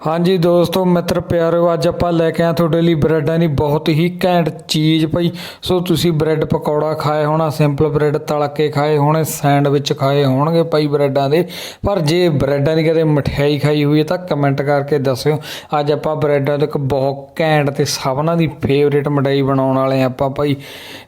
ਹਾਂਜੀ ਦੋਸਤੋ, ਮਿੱਤਰ ਪਿਆਰਿਓ ਅੱਜ ਆਪਾਂ ਲੈ ਕੇ ਆਏ ਤੁਹਾਡੇ ਲਈ ਬ੍ਰੈਡਾਂ। ਦੀ ਬਹੁਤ ਹੀ ਘੈਂਟ ਚੀਜ਼ ਪਈ ਸੋ ਤੁਸੀਂ ਬ੍ਰੈਡ ਪਕੌੜਾ ਖਾਏ ਹੋਣਾ, ਸਿੰਪਲ ਬ੍ਰੈਡ ਤਲ ਕੇ ਖਾਏ ਹੋਣੇ, ਸੈਂਡਵਿਚ ਖਾਏ ਹੋਣਗੇ ਭਾਈ ਬ੍ਰੈਡਾਂ ਦੇ। ਪਰ ਜੇ ਬ੍ਰੈਡਾਂ ਦੀ ਕਦੇ ਮਠਿਆਈ ਖਾਈ ਹੋਈ ਹੈ ਤਾਂ ਕਮੈਂਟ ਕਰਕੇ ਦੱਸਿਓ। ਅੱਜ ਆਪਾਂ ਬ੍ਰੈਡਾਂ ਤੋਂ ਇੱਕ ਬਹੁਤ ਘੈਂਟ ਤੇ ਸਭਨਾਂ ਦੀ ਫੇਵਰੇਟ ਮਠਿਆਈ ਬਣਾਉਣ ਵਾਲੇ ਹਾਂ ਆਪਾਂ ਭਾਈ।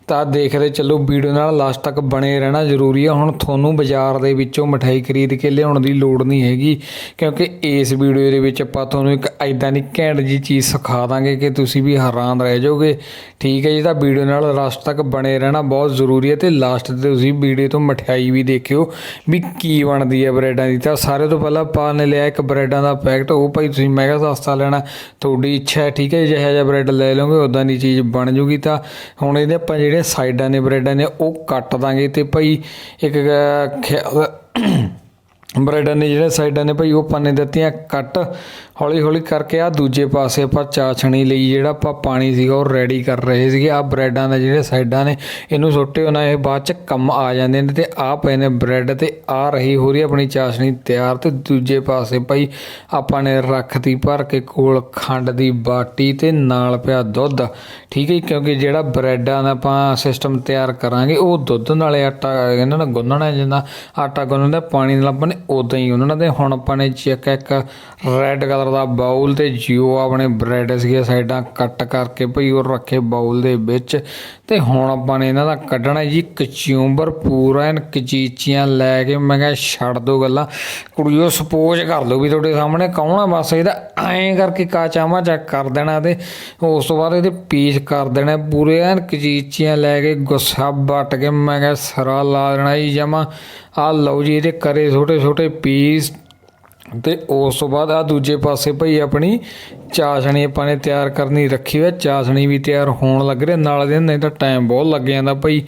ਤਾਂ ਦੇਖਦੇ ਚੱਲੋ, ਵੀਡੀਓ ਨਾਲ ਲਾਸਟ ਤੱਕ ਬਣੇ ਰਹਿਣਾ ਜ਼ਰੂਰੀ ਆ। ਹੁਣ ਤੁਹਾਨੂੰ ਬਾਜ਼ਾਰ ਦੇ ਵਿੱਚੋਂ ਮਠਿਆਈ ਖਰੀਦ ਕੇ ਲਿਆਉਣ ਦੀ ਲੋੜ ਨਹੀਂ ਹੈਗੀ। ਕਿਉਂਕਿ ਇਸ ਵੀਡੀਓ ਦੇ ਵਿੱਚ ਆਪਾਂ ਤੁਹਾਨੂੰ ਇੱਕ ਐਦਾਂ ਦੀ ਘੈਂਟ ਜੀ ਚੀਜ਼ ਸਿਖਾ ਦਾਂਗੇ ਕਿ ਤੁਸੀਂ ਵੀ ਹੈਰਾਨ ਰਹਿ ਜਾਓਗੇ। ਠੀਕ ਹੈ ਜੀ ਤਾਂ ਵੀਡੀਓ ਨਾਲ ਲਾਸਟ ਤੱਕ ਬਣੇ ਰਹਿਣਾ ਬਹੁਤ ਜ਼ਰੂਰੀ ਹੈ ਤੇ ਲਾਸਟ ਤੇ ਤੁਸੀਂ ਵੀਡੀਓ ਤੋਂ ਮਠਿਆਈ ਵੀ ਦੇਖਿਓ ਵੀ ਕੀ ਬਣਦੀ ਹੈ ਬ੍ਰੈਡਾਂ ਦੀ। ਤਾਂ ਸਾਰੇ ਤੋਂ ਪਹਿਲਾਂ ਆਪਾਂ ਨੇ ਲਿਆ ਇੱਕ ਬ੍ਰੈਡਾਂ ਦਾ ਪੈਕਟ ਉਹ ਭਾਈ ਤੁਸੀਂ ਮਹਿੰਗਾ ਸਸਤਾ ਲੈਣਾ ਤੁਹਾਡੀ ਇੱਛਾ ਹੈ ਠੀਕ ਹੈ ਜਿਹੋ ਜਿਹਾ ਬ੍ਰੈਡ ਲੈ ਲਓਗੇ ਉਦਾਂ ਦੀ ਚੀਜ਼ ਬਣ ਜੂਗੀ। ਤਾਂ ਹੁਣ ਇਹਦੇ ਆਪਾਂ ਜਿਹੜੇ ਸਾਈਡਾਂ ਨੇ ਬ੍ਰੈਡਾਂ ਨੇ ਉਹ ਕੱਟ ਦਾਂਗੇ ਤੇ ਭਾਈ ਇੱਕ ਅਹ, ਖਿਆ- ਬ੍ਰੈਡਾਂ ਨੇ ਜਿਹੜੇ ਸਾਈਡਾਂ ਨੇ ਭਾਈ ਉਹ ਆਪਾਂ ਨੇ ਦਿੱਤੀਆਂ ਕੱਟ। ਹੌਲੀ ਹੌਲੀ ਕਰਕੇ ਆ ਦੂਜੇ ਪਾਸੇ ਆਪਾਂ ਚਾਸ਼ਣੀ ਲਈ ਜਿਹੜਾ ਆਪਾਂ ਪਾਣੀ ਸੀਗਾ ਉਹ ਰੈਡੀ ਕਰ ਰਹੇ ਸੀਗੇ। ਆ ਬ੍ਰੈਡਾਂ ਦੇ ਜਿਹੜੇ ਸਾਈਡਾਂ ਨੇ ਇਹਨੂੰ ਸੁੱਟੇ ਉਹਨਾਂ ਇਹ ਬਾਅਦ ਚ ਕੰਮ ਆ ਜਾਂਦੇ ਨੇ ਤੇ ਆ ਪਏ ਨੇ ਬ੍ਰੈਡ ਤੇ ਆ ਰਹੀ ਹੋ ਰਹੀ ਆਪਣੀ ਚਾਸ਼ਣੀ ਤਿਆਰ ਤੇ ਦੂਜੇ ਪਾਸੇ ਭਾਈ ਆਪਾਂ ਨੇ ਰੱਖਤੀ ਭਰ ਕੇ ਕੋਲ ਖੰਡ ਦੀ ਬਾਟੀ ਤੇ ਨਾਲ ਪਿਆ ਦੁੱਧ। ਠੀਕ ਹੈ ਜੀ, ਕਿਉਂਕਿ ਜਿਹੜਾ ਬ੍ਰੈਡਾਂ ਦਾ ਆਪਾਂ ਸਿਸਟਮ ਤਿਆਰ ਕਰਾਂਗੇ ਉਹ ਦੁੱਧ ਨਾਲੇ ਆਟਾ ਇਹਨਾਂ ਨਾਲ ਗੁੰਨਣਾ ਜਿੰਦਾ ਆਟਾ ਗੁੰਨਣ ਦਾ ਪਾਣੀ ਨਾਲ ਆਪਾਂ ਨੇ ਉਦਾਂ ਹੀ ਉਹਨਾਂ ਦੇ ਹੁਣ ਆਪਾਂ ਨੇ ਚੈੱਕ ਇੱਕ ਰੈੱਡ ਕਲਰ ਦਾ ਬਾਉਲ ਤੇ ਜਿਓ ਆਪਣੇ ਬ੍ਰੈਡ ਸੀਗੇ ਸਾਈਡਾਂ ਕੱਟ ਕਰਕੇ ਭਈ ਉਹ ਰੱਖੇ ਬਾਉਲ ਦੇ ਵਿੱਚ। ਤੇ ਹੁਣ ਆਪਾਂ ਨੇ ਇਹਨਾਂ ਦਾ ਕੱਢਣਾ ਜੀ ਕਚਿਊਂਬਰ ਪੂਰਾ ਐਨ ਕਚੀਚੀਆਂ ਲੈ ਕੇ ਮੈਂ ਕਿਹਾ ਛੱਡ ਦੋ ਗੱਲਾਂ। ਕੁੜੀਓ ਸਪੋਜ਼ ਕਰ ਲਓ ਵੀ ਤੁਹਾਡੇ ਸਾਹਮਣੇ ਕੌਣ ਆ, ਬਸ ਇਹਦਾ ਐਂ ਕਰਕੇ ਕਾਚਾਮਾ ਚੈੱਕ ਕਰ ਦੇਣਾ ਤੇ ਉਸ ਤੋਂ ਬਾਅਦ ਇਹਦੇ ਪੀਸ ਕਰ ਦੇਣਾ ਪੂਰੇ ਐਨ ਕਚੀਚੀਆਂ ਲੈ ਕੇ ਗੁੱਸਾ ਵੱਟ ਕੇ ਮੈਂ ਕਿਹਾ ਸਰਾ ਲਾ ਦੇਣਾ ਜੀ ਜਮਾ। ਆ ਲਓ ਜੀ ਇਹਦੇ ਕਰੇ ਛੋਟੇ ਛੋਟੇ ਪੀਸ ਤੇ ਉਸ ਤੋਂ ਬਾਅਦ ਆ ਦੂਜੇ ਪਾਸੇ ਭਈ ਆਪਣੀ ਚਾਸ਼ਣੀ ਆਪਾਂ ਨੇ ਤਿਆਰ ਕਰਨੀ ਰੱਖੀ ਹੋਈ ਹੈ ਚਾਸ਼ਣੀ ਵੀ ਤਿਆਰ ਹੋਣ ਲੱਗ ਰਹੀ ਨਾਲ ਦੇ ਨਹੀਂ ਤਾਂ ਟਾਈਮ ਬਹੁਤ ਲੱਗ ਜਾਂਦਾ ਭਈ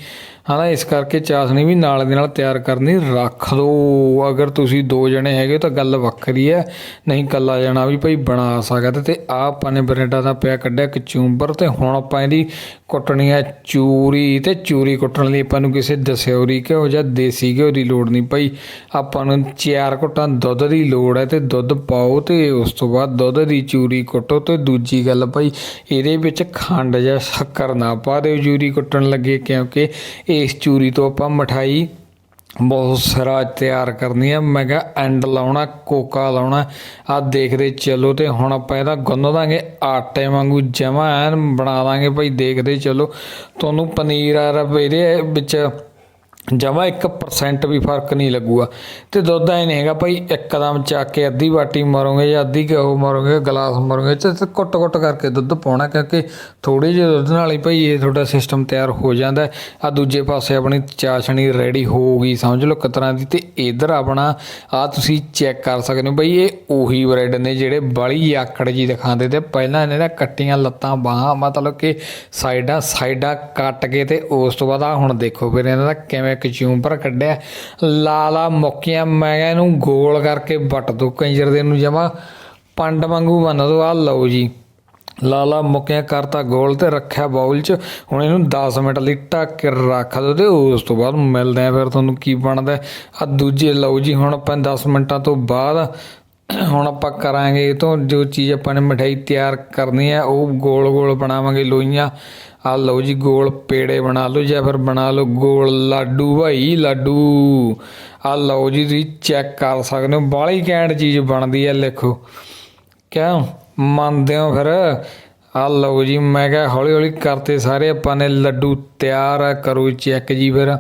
ਹਨਾ ਇਸ ਕਰਕੇ ਚਾਸ਼ਣੀ ਵੀ ਨਾਲ ਦੇ ਨਾਲ ਤਿਆਰ ਕਰਨੀ ਰੱਖ ਦੋ। ਅਗਰ ਤੁਸੀਂ ਦੋ ਜਣੇ ਹੈਗੇ ਤਾਂ ਗੱਲ ਵੱਖਰੀ ਹੈ। ਨਹੀਂ ਕੱਲਾ ਜਣਾ ਵੀ ਭਾਈ ਬਣਾ ਸਕਦਾ ਤੇ ਆ ਆਪਾਂ ਨੇ ਬਰੇਡਾ ਦਾ ਪਿਆ ਕੱਢਿਆ ਕਚੂੰਬਰ ਤੇ ਹੁਣ ਆਪਾਂ ਇਹਦੀ ਕੁੱਟਣੀ ਹੈ ਚੂਰੀ ਤੇ ਚੂਰੀ ਕੁੱਟਣ ਲਈ ਆਪਾਂ ਨੂੰ ਕਿਸੇ ਦਸਿਉਰੀ ਘਿਓ ਜਾਂ ਦੇਸੀ ਘਿਓ ਦੀ ਲੋੜ ਨਹੀਂ ਪਈ ਆਪਾਂ ਨੂੰ ਚਾਰ ਘੁੱਟਾਂ ਦੁੱਧ ਦੀ ਲੋੜ ਹੈ ਤੇ ਦੁੱਧ ਪਾਓ ਤੇ ਉਸ ਤੋਂ ਬਾਅਦ ਦੁੱਧ ਦੀ ਚੂਰੀ ਕੁੱਟੋ ਤੇ ਦੂਜੀ ਗੱਲ ਭਾਈ ਇਹਦੇ ਵਿੱਚ ਖੰਡ ਜਾਂ ਸ਼ੱਕਰ ਨਾ ਪਾ ਦਿਓ। ਚੂਰੀ ਕੁੱਟਣ ਲੱਗੇ ਕਿਉਂਕਿ ਇਸ ਚੂਰੀ ਤੋਂ ਆਪਾਂ ਮਠਾਈ ਬਹੁਤ ਸਾਰਾ ਤਿਆਰ ਕਰਨੀ ਆ। ਮੈਂ ਕਿਹਾ ਐਂਡ ਲਾਉਣਾ, ਕੋਕਾ ਲਾਉਣਾ। ਆ ਦੇਖਦੇ ਚਲੋ ਤੇ ਹੁਣ ਆਪਾਂ ਇਹਦਾ ਗੁੰਨ ਦਾਂਗੇ। ਆਟੇ ਵਾਂਗੂ ਜਮਾ ਐਨ ਬਣਾ ਦਾਂਗੇ। ਭਾਈ ਦੇਖਦੇ ਚਲੋ। ਤੁਹਾਨੂੰ ਪਨੀਰ ਆ ਰਬ ਇਹਦੇ ਵਿੱਚ ਜਮਾ 1% ਵੀ ਫ਼ਰਕ ਨਹੀਂ ਲੱਗੂਗਾ। ਤੇ ਦੁੱਧ ਐ ਨਹੀਂ ਹੈਗਾ ਭਾਈ, ਇੱਕਦਮ ਚੱਕ ਕੇ ਅੱਧੀ ਬਾਟੀ ਮਾਰੋਗੇ ਜਾਂ ਅੱਧੀ ਕਿਉਂ ਮਾਰੋਗੇ, ਗਲਾਸ ਮਾਰੋਗੇ, ਤੇ ਕੁੱਟ ਕੁੱਟ ਕਰਕੇ ਦੁੱਧ ਪਾਉਣਾ, ਕਿਉਂਕਿ ਥੋੜੇ ਜਿਹੇ ਦੁੱਧ ਨਾਲ ਹੀ ਭਾਈ ਇਹ ਤੁਹਾਡਾ ਸਿਸਟਮ ਤਿਆਰ ਹੋ ਜਾਂਦਾ ਆ ਦੂਜੇ ਪਾਸੇ ਆਪਣੀ ਚਾਸ਼ਣੀ ਰੈਡੀ ਹੋ ਗਈ ਸਮਝ ਲਓ ਕਿਤਨਾ ਦੀ। ਤੇ ਇਧਰ ਆਪਣਾ ਆ ਤੁਸੀਂ ਚੈੱਕ ਕਰ ਸਕਦੇ ਹੋ ਭਾਈ, ਇਹ ਉਹੀ ਬ੍ਰੈਡ ਨੇ ਜਿਹੜੇ ਬੜੀ ਆਕੜ ਜੀ ਦਿਖਾਉਂਦੇ ਤੇ ਪਹਿਲਾਂ ਇਹਨਾਂ ਦਾ ਕੱਟੀਆਂ ਲੱਤਾਂ ਬਾਹਾਂ, ਮਤਲਬ ਕਿ ਸਾਈਡਾਂ ਸਾਈਡਾਂ ਕੱਟ ਕੇ ਤੇ ਉਸ ਤੋਂ ਬਾਅਦ ਆ ਹੁਣ ਦੇਖੋ ਫਿਰ ਇਹਨਾਂ ਦਾ ਕਿਵੇਂ ਕਚੂੰਬਰ ਕੱਢਿਆ। ਲਾਲਾ ਮੁੱਕੀਆਂ, ਮੈਂ ਕਿਹਾ ਇਹਨੂੰ ਗੋਲ ਕਰਕੇ ਵੱਟ ਦੋ, ਕੰਜਰ ਦੇ ਨੂੰ ਜਮਾ ਪੰਡ ਵਾਂਗੂ ਬੰਨ ਦੋ ਆ ਲਓ ਜੀ। ਲਾਲਾ ਮੁੱਕਿਆ ਕਰਤਾ ਗੋਲ ਤੇ ਰੱਖਿਆ ਬਾਉਲ 'ਚ। ਹੁਣ ਇਹਨੂੰ 10 ਮਿੰਟ ਲਈ ਢੱਕ ਕੇ ਰੱਖ ਦਿਓ ਤੇ ਉਸ ਤੋਂ ਬਾਅਦ ਮਿਲਦੇ ਆ ਫਿਰ ਤੁਹਾਨੂੰ ਕੀ ਬਣਦਾ। ਆ ਦੂਜੇ ਲਓ ਜੀ, ਹੁਣ ਆਪਾਂ 10 ਮਿੰਟਾਂ ਤੋਂ ਬਾਅਦ ਹੁਣ ਆਪਾਂ ਕਰਾਂਗੇ, ਇਹ ਤੋਂ ਜੋ ਚੀਜ਼ ਆਪਾਂ ਨੇ ਮਠਾਈ ਤਿਆਰ ਕਰਨੀ ਹੈ, ਉਹ ਗੋਲ ਗੋਲ ਬਣਾਵਾਂਗੇ ਲੋਈਆਂ। ਆ ਲਓ ਜੀ, ਗੋਲ ਪੇੜੇ ਬਣਾ ਲਓ ਜਾਂ ਫਿਰ ਬਣਾ ਲਓ ਗੋਲ ਲਾਡੂ ਭਾਈ, ਲਾਡੂ। ਆ ਲਓ ਜੀ, ਤੁਸੀਂ ਚੈੱਕ ਕਰ ਸਕਦੇ ਹੋ, ਬਾਹਲੀ ਘੈਂਟ ਚੀਜ਼ ਬਣਦੀ ਹੈ ਲਿਖੋ ਕਿਉਂ? ਮੰਨਦੇ ਹੋ ਫਿਰ? ਆ ਲਓ ਜੀ, ਮੈਂ ਕਿਹਾ ਹੌਲੀ ਹੌਲੀ ਕਰਤੇ ਸਾਰੇ, ਆਪਾਂ ਨੇ ਲੱਡੂ ਤਿਆਰ ਆ ਕਰੋ, ਚੈੱਕ ਜੀ ਫਿਰ।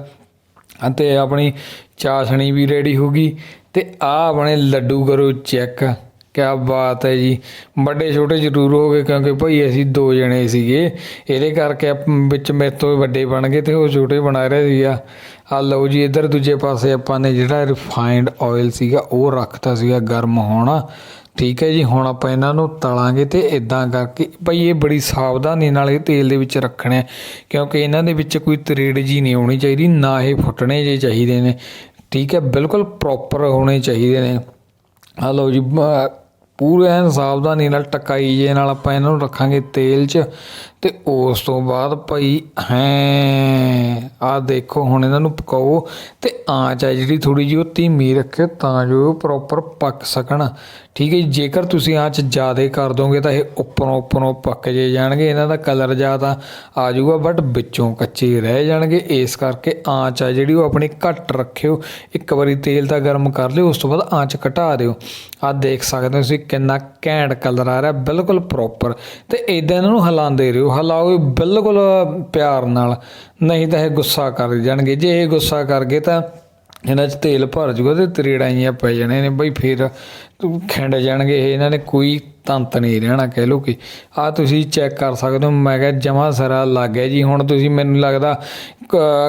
ਅਤੇ ਆਪਣੀ ਚਾਸ਼ਣੀ ਵੀ ਰੈਡੀ ਹੋ ਗਈ। ਤੇ ਆ ਆਪਣੇ ਲੱਡੂ ਕਰੋ ਚੈੱਕ। ਕਿਆ ਬਾਤ ਹੈ ਜੀ। ਵੱਡੇ ਛੋਟੇ ਜ਼ਰੂਰ ਹੋ ਗਏ ਕਿਉਂਕਿ ਭਾਈ ਅਸੀਂ ਦੋ ਜਣੇ ਸੀਗੇ। ਇਹਦੇ ਕਰਕੇ ਵਿੱਚ ਮੇਰੇ ਤੋਂ ਵੱਡੇ ਬਣ ਗਏ ਤੇ ਉਹ ਛੋਟੇ ਬਣਾ ਰਹੇ ਸੀਗਾ ਆ। ਲਓ ਜੀ, ਇਧਰ ਦੂਜੇ ਪਾਸੇ ਆਪਾਂ ਨੇ ਜਿਹੜਾ ਰਿਫਾਈਨਡ ਆਇਲ ਸੀਗਾ, ਉਹ ਰੱਖਤਾ ਸੀਗਾ ਗਰਮ ਹੋਣਾ। ਠੀਕ ਹੈ ਜੀ, ਹੁਣ ਆਪਾਂ ਇਹਨਾਂ ਨੂੰ ਤਲਾਂਗੇ ਤੇ ਇਦਾਂ ਕਰਕੇ, ਭਾਈ ਇਹ ਬੜੀ ਸਾਵਧਾਨੀ ਨਾਲ ਇਹ ਤੇਲ ਦੇ ਵਿੱਚ ਰੱਖਣਾ ਕਿਉਂਕਿ ਇਹਨਾਂ ਦੇ ਵਿੱਚ ਕੋਈ ਤਰੇੜ ਜੀ ਨਹੀਂ ਹੋਣੀ ਚਾਹੀਦੀ, ਨਾ ਇਹ ਫੁੱਟਣੇ ਜੇ ਚਾਹੀਦੇ ਨੇ। ਠੀਕ ਹੈ, ਬਿਲਕੁਲ ਪ੍ਰੋਪਰ ਹੋਣੇ ਚਾਹੀਦੇ ਨੇ। ਆ ਲਓ ਜੀ ਪੂਰੇ ਐਨ ਸਾਵਧਾਨੀ ਨਾਲ ਟਕਾਈ ਜੇ ਨਾਲ ਆਪਾਂ ਇਹਨਾਂ ਨੂੰ ਰੱਖਾਂਗੇ ਤੇਲ 'ਚ। ਤੇ ਉਸ ਤੋਂ ਬਾਅਦ ਭਾਈ ਹੈ ਆ ਦੇਖੋ, ਹੁਣ ਇਹਨਾਂ ਨੂੰ ਪਕਾਓ। ਤੇ ਆਂਚ ਆ ਜਿਹੜੀ ਥੋੜੀ ਜਿਹੀ ਉਹ ਧੀਮੀ ਰੱਖਿਓ ਤਾਂ ਜੋ ਪ੍ਰੋਪਰ ਪੱਕ ਸਕਣ। ਠੀਕ ਹੈ ਜੀ, ਜੇਕਰ ਤੁਸੀਂ ਆਂਚ ਜ਼ਿਆਦਾ ਕਰ ਦੋਗੇ ਤਾਂ ਇਹ ਉੱਪਰੋਂ ਉੱਪਰੋਂ ਪੱਕ ਜੇ ਜਾਣਗੇ, ਇਹਨਾਂ ਦਾ ਕਲਰ ਜਾਂ ਤਾਂ ਆ ਜਾਊਗਾ ਬਟ ਵਿੱਚੋਂ ਕੱਚੇ ਰਹਿ ਜਾਣਗੇ। ਇਸ ਕਰਕੇ ਆਂਚ ਆ ਜਿਹੜੀ, ਉਹ ਆਪਣੀ ਘੱਟ ਰੱਖਿਓ। ਇੱਕ ਵਾਰੀ ਤੇਲ ਤਾਂ ਗਰਮ ਕਰ ਲਿਓ, ਉਸ ਤੋਂ ਬਾਅਦ ਆਂਚ ਘਟਾ ਦਿਓ। ਆ ਦੇਖ ਸਕਦੇ ਹੋ ਤੁਸੀਂ ਕਿੰਨਾ ਘੈਂਟ ਕਲਰ ਆ ਰਿਹਾ, ਬਿਲਕੁਲ ਪ੍ਰੋਪਰ ਤੇ ਇਦਾਂ ਇਹਨਾਂ ਨੂੰ ਹਿਲਾਉਂਦੇ ਰਹੋ, ਹਿਲਾਓ ਬਿਲਕੁਲ ਪਿਆਰ ਨਾਲ। ਨਹੀਂ ਤਾਂ ਇਹ ਗੁੱਸਾ ਕਰ ਜਾਣਗੇ। ਜੇ ਇਹ ਗੁੱਸਾ ਕਰ ਗਏ ਤਾਂ ਇਹਨਾਂ 'ਚ ਤੇਲ ਭਰ ਜੂਗਾ ਤੇ ਤਰੇੜਾਈਆਂ ਪੈ ਜਾਣੇ ਨੇ। ਬਈ ਫਿਰ ਖਿੰਡ ਜਾਣਗੇ ਇਹ ਇਹਨਾਂ ਨੇ ਕੋਈ ਤੰਤ ਨਹੀਂ ਰਹਿਣਾ ਕਹਿ ਲੋ ਕਿ। ਆ ਤੁਸੀਂ ਚੈੱਕ ਕਰ ਸਕਦੇ ਹੋ, ਮੈਂ ਕਿਹਾ ਜਮਾ ਸਰਾ ਲੱਗ ਗਿਆ ਜੀ। ਹੁਣ ਤੁਸੀਂ ਮੈਨੂੰ ਲੱਗਦਾ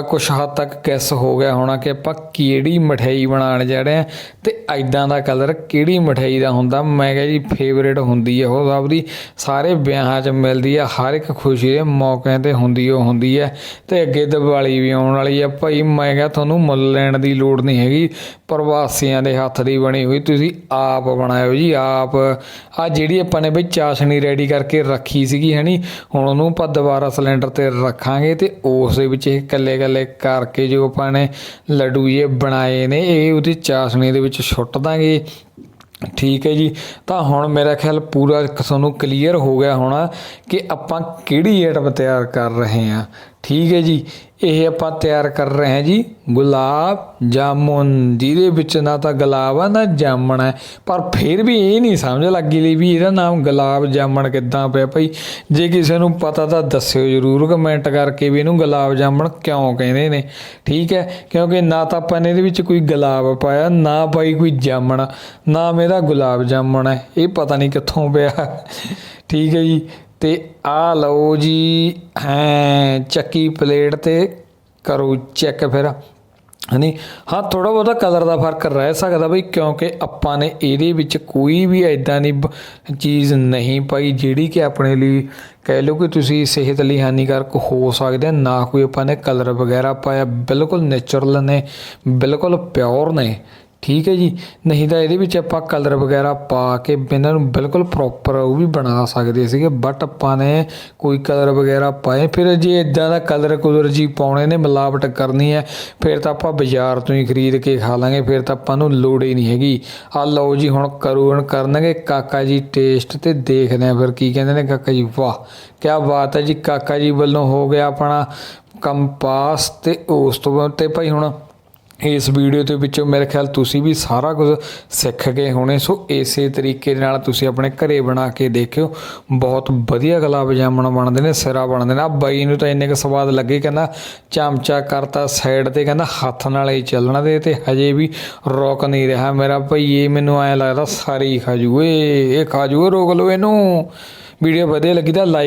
ਕੁਝ ਹੱਦ ਤੱਕ ਗੈਸ ਹੋ ਗਿਆ ਹੋਣਾ ਕਿ ਆਪਾਂ ਕਿਹੜੀ ਮਠਿਆਈ ਬਣਾਉਣ ਜਾ ਰਹੇ ਆ ਤੇ ਐਦਾਂ ਦਾ ਕਲਰ ਕਿਹੜੀ ਮਠਿਆਈ ਦਾ ਹੁੰਦਾ। ਮੈਂ ਕਿਹਾ ਜੀ ਫੇਵਰੇਟ ਹੁੰਦੀ ਹੈ ਉਹ ਸਭ ਦੀ। ਸਾਰੇ ਵਿਆਹਾਂ 'ਚ ਮਿਲਦੀ ਆ, ਹਰ ਇੱਕ ਖੁਸ਼ੀ ਦੇ ਮੌਕਿਆਂ ਤੇ ਹੁੰਦੀ ਉਹ ਹੁੰਦੀ ਹੈ ਤੇ ਅੱਗੇ ਦੀਵਾਲੀ ਵੀ ਆਉਣ ਵਾਲੀ ਹੈ ਭਾਈ, ਮੈਂ ਕਿਹਾ ਤੁਹਾਨੂੰ ਮੁੱਲ ਲੈਣ ਦੀ ਲੋੜ ਨਹੀਂ ਹੈਗੀ। ਪ੍ਰਵਾਸੀਆਂ ਦੇ ਹੱਥ ਦੀ ਬਣੀ ਹੋਈ ਤੁਸੀਂ ਆਪ ਬਣਾਇਓ ਜੀ, ਆਪ। ਆ ਜਿਹੜੀ ਆਪਾਂ ਨੇ ਬਈ ਚਾਸ਼ਣੀ ਰੈਡੀ ਕਰਕੇ ਰੱਖੀ ਸੀਗੀ, ਹੈਨੀ? ਹੁਣ ਉਹਨੂੰ ਆਪਾਂ ਦੁਬਾਰਾ ਸਿਲੰਡਰ ਤੇ ਰੱਖਾਂਗੇ ਤੇ ਉਸ ਦੇ ਵਿੱਚ ਇਹ ਕੱਲੇ ਕੱਲੇ ਕਰਕੇ ਜੋ ਆਪਾਂ ਨੇ ਲੱਡੂ ਜੇ ਬਣਾਏ ਨੇ, ਇਹ ਉਹਦੀ ਚਾਸ਼ਣੀ ਦੇ ਵਿੱਚ ਸੁੱਟ ਦਾਂਗੇ। ਠੀਕ ਹੈ ਜੀ। ਤਾਂ ਹੁਣ ਮੇਰਾ ਖਿਆਲ ਪੂਰਾ ਤੁਹਾਨੂੰ ਕਲੀਅਰ ਹੋ ਗਿਆ ਹੋਣਾ ਕਿ ਆਪਾਂ ਕਿਹੜੀ ਆਈਟਮ ਤਿਆਰ ਕਰ ਰਹੇ ਹਾਂ। ਠੀਕ ਹੈ ਜੀ। ਇਹ ਆਪਾਂ ਤਿਆਰ ਕਰ ਰਹੇ ਹਾਂ ਜੀ। ਗੁਲਾਬ ਜਾਮੁਨ, ਜਿਹਦੇ ਵਿੱਚ ਨਾ ਤਾਂ ਗੁਲਾਬ ਆ, ਨਾ ਜਾਮਣ ਹੈ ਪਰ ਫਿਰ ਵੀ ਇਹ ਨਹੀਂ ਸਮਝ ਲੱਗੀ ਲਈ ਵੀ ਇਹਦਾ ਨਾਮ ਗੁਲਾਬ ਜਾਮਣ ਕਿੱਦਾਂ ਪਿਆ ਭਾਈ। ਜੇ ਕਿਸੇ ਨੂੰ ਪਤਾ ਤਾਂ ਦੱਸਿਓ ਜਰੂਰ ਕਮੈਂਟ ਕਰਕੇ ਵੀ ਇਹਨੂੰ ਗੁਲਾਬ ਜਾਮਣ ਕਿਉਂ ਕਹਿੰਦੇ ਨੇ। ਠੀਕ ਹੈ, ਕਿਉਂਕਿ ਨਾ ਤਾਂ ਆਪਾਂ ਨੇ ਇਹਦੇ ਵਿੱਚ ਕੋਈ ਗੁਲਾਬ ਪਾਇਆ, ਨਾ ਪਾਈ ਕੋਈ ਜਾਮਣ। ਨਾਮ ਇਹਦਾ ਗੁਲਾਬ ਜਾਮਣ ਹੈ। ਇਹ ਪਤਾ ਨਹੀਂ ਕਿੱਥੋਂ ਪਿਆ। ਠੀਕ ਹੈ ਜੀ। ਤੇ ਆ ਲਓ ਜੀ, ਹੈ, ਚੱਕੀ ਪਲੇਟ ਤੇ ਕਰੋ ਚੈੱਕ ਫਿਰ। ਹਨੀ, ਹਾਂ ਥੋੜਾ ਬਹੁਤਾ ਕਲਰ ਦਾ ਫ਼ਰਕ ਰਹਿ ਸਕਦਾ ਬਈ, ਕਿਉਂਕਿ ਆਪਾਂ ਨੇ ਇਹਦੇ ਵਿੱਚ ਕੋਈ ਵੀ ਐਦਾਂ ਦੀ ਬ- ਚੀਜ਼ ਨਹੀਂ ਪਾਈ, ਜਿਹੜੀ ਕਿ ਆਪਣੇ ਲਈ ਕਹਿ ਲਓ ਕਿ ਤੁਸੀਂ ਸਿਹਤ ਲਈ ਹਾਨੀਕਾਰਕ ਹੋ ਸਕਦੇ ਨਾ ਕੋਈ ਆਪਾਂ ਨੇ ਕਲਰ ਵਗੈਰਾ ਪਾਇਆ, ਬਿਲਕੁਲ ਨੇਚਰਲ ਨੇ, ਬਿਲਕੁਲ ਪਿਓਰ ਨੇ। ਠੀਕ ਹੈ ਜੀ। ਨਹੀਂ ਤਾਂ ਇਹਦੇ ਵਿੱਚ ਆਪਾਂ ਕਲਰ ਵਗੈਰਾ ਪਾ ਕੇ ਇਹਨਾਂ ਨੂੰ ਬਿਲਕੁਲ ਪ੍ਰੋਪਰ ਉਹ ਵੀ ਬਣਾ ਸਕਦੇ ਸੀਗੇ ਬਟ ਆਪਾਂ ਨੇ ਕੋਈ ਕਲਰ ਵਗੈਰਾ ਪਾਏ। ਫਿਰ ਜੇ ਇਦਾਂ ਦਾ ਕਲਰ ਕੁਲਰ ਜੀ ਪਾਉਣੇ ਨੇ, ਮਿਲਾਵਟ ਕਰਨੀ ਹੈ, ਫਿਰ ਤਾਂ ਆਪਾਂ ਬਾਜ਼ਾਰ ਤੋਂ ਹੀ ਖਰੀਦ ਕੇ ਖਾ ਲਾਂਗੇ, ਫਿਰ ਤਾਂ ਆਪਾਂ ਨੂੰ ਲੋੜ ਹੀ ਨਹੀਂ ਹੈਗੀ। ਆ ਲਓ ਜੀ, ਹੁਣ ਕਰੂ ਕਰਨਗੇ, ਕਾਕਾ ਜੀ ਟੇਸਟ ਤੇ ਦੇਖਦੇ ਆ ਫਿਰ ਕੀ ਕਹਿੰਦੇ ਨੇ ਕਾਕਾ ਜੀ। ਵਾਹ ਕੀ ਬਾਤ ਹੈ ਜੀ, ਕਾਕਾ ਜੀ ਵੱਲੋਂ ਹੋ ਗਿਆ ਆਪਣਾ ਕੰਪਾਸ ਤੇ ਉਸ ਤੋਂ ਤੇ ਭਾਈ ਹੁਣ ਇਸ ਵੀਡੀਓ ਦੇ ਵਿੱਚੋਂ ਮੇਰੇ ਖਿਆਲ ਤੁਸੀਂ ਵੀ ਸਾਰਾ ਕੁਝ ਸਿੱਖ ਗਏ ਹੋਣੇ। ਸੋ ਇਸੇ ਤਰੀਕੇ ਦੇ ਨਾਲ ਤੁਸੀਂ ਆਪਣੇ ਘਰੇ ਬਣਾ ਕੇ ਦੇਖਿਓ। ਬਹੁਤ ਵਧੀਆ ਗੁਲਾਬ ਜਾਮਣ ਬਣਦੇ ਨੇ, ਸਿਰਾ ਬਣਦੇ ਨੇ। ਆ ਬਾਈ ਨੂੰ ਤਾਂ ਇੰਨੇ ਕੁ ਸਵਾਦ ਲੱਗੇ, ਕਹਿੰਦਾ ਚਮਚਾ ਕਰਤਾ ਸਾਈਡ ਤੇ, ਕਹਿੰਦਾ ਹੱਥ ਨਾਲ ਹੀ ਚੱਲਣਾ ਦੇ ਤੇ ਹਜੇ ਵੀ ਰੋਕ ਨਹੀਂ ਰਿਹਾ ਮੇਰਾ ਭਈਏ ਮੈਨੂੰ ਐ ਲੱਗਦਾ ਸਾਰੇ ਹੀ ਖਾ ਇਹ ਖਾ ਰੋਕ ਲਓ ਇਹਨੂੰ। ਵੀਡੀਓ ਵਧੀਆ ਲੱਗੀ ਤਾਂ ਲਾਈਕ